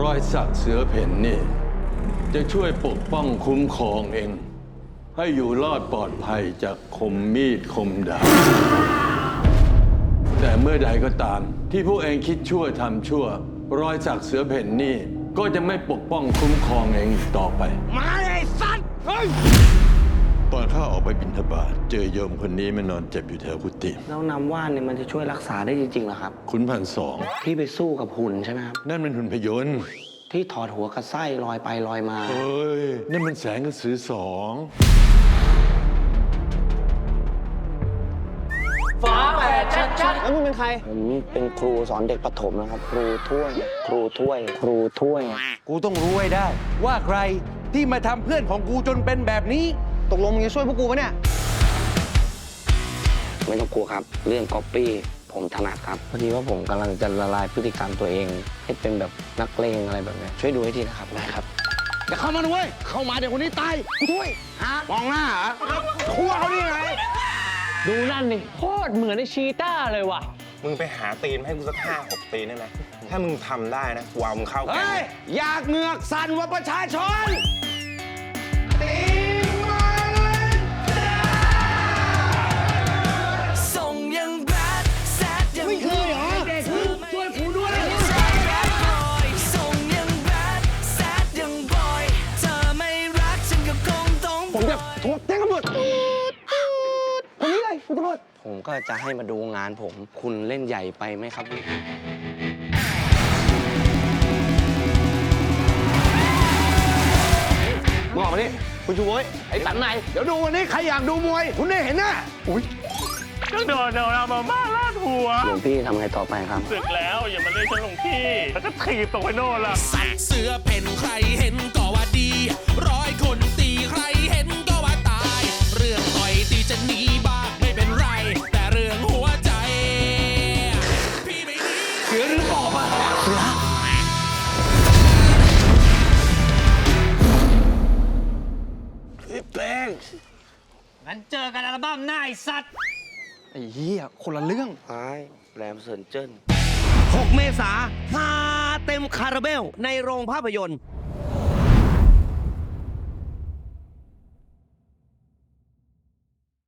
รอยสักเสือเพ่นนี่ จะช่วยปกป้องคุ้มครองเอง ให้อยู่รอดปลอดภัยจากคมมีดคมดาบแต่เมื่อใดก็ตาม ที่พวกเองคิดชั่วทำชั่ว รอยสักเสือเพ่นนี่ ก็จะไม่ปกป้องคุ้มครองเองอีกต่อไป มาไอ้สัตว์ ไปบิณฑบาตเจอโยมคนนี้มันนอนเจ็บอยู่แถวกุฏิแล้วน้ำว่านเนี่ยมันจะช่วยรักษาได้จริงๆเหรอครับ ขุนพันสอง ที่ไปสู้กับหุ่นใช่ไหมครับ นั่นมันหุ่นพยนต์ที่ถอดหัวกับไส้ลอยไปลอยมาเฮ้ย นั่นมันแสงกระสือสองแล้วมึงเป็นใคร ผมเป็นครูสอนเด็กประถมนะครับ ครูถ้วย ครูถ้วย ครูถ้วย กูต้องรู้ให้ได้ ว่าใครที่มาทำเพื่อนของกูจนเป็นแบบนี้ ตกลงมึงจะช่วยพวกกูปะเนี่ย ไม่ต้องกลัวครับ เรื่องก๊อปปี้ผมถนัดครับ พอดีว่าผมกำลังจะละลายพฤติกรรมตัวเอง ให้เป็นแบบนักเลงอะไรแบบเนี้ยช่วยดูให้ทีนะครับได้ครับอย่าเข้ามาด้วยเข้ามาเดี๋ยวคนนี้ตายกูช่วยมองหน้าเหรอคั่วเขานี่ไงดูนั่นนี่โคตรเหมือนไอชีต้าเลยว่ะ มึงไปหาตีนมาให้กูสักห้าหกตีนได้ไหมถ้ามึงทำได้นะกูเอามึงเข้าแก๊งเฮ้ยอยากเหงือกสั่นว่าประชาชน แจ้งตำรวจคนนี้เลยคุณตำรวจผมก็จะให้มาดูงานผม คุณเล่นใหญ่ไปไหมครับพี่มึงมานี่คุณชูโว้ยไอ้สันไหน เดี๋ยวดูวันนี้ใครอยากดูมวย คุณได้เห็นน่อุ้ยก็โดนเอามาม่าลาดหัวหลวงพี่ทำไงต่อไปครับศึกแล้วอย่ามาเรียกฉันหลวงพี่แล้วก็ถีบตกไปโน่นละสัตว์เสือเพ่นใครเห็นก็ว่าดี เสือหรือปอบอะเสืองั้นเจอกันอัลบั้มหน้าไอสัตว์ ไอ้เหี้ยคนละเรื่อง ไอ้แรมเซินเจิ้น 6 เมษาฮาเต็มคาราเบล ในโรงภาพยนตร์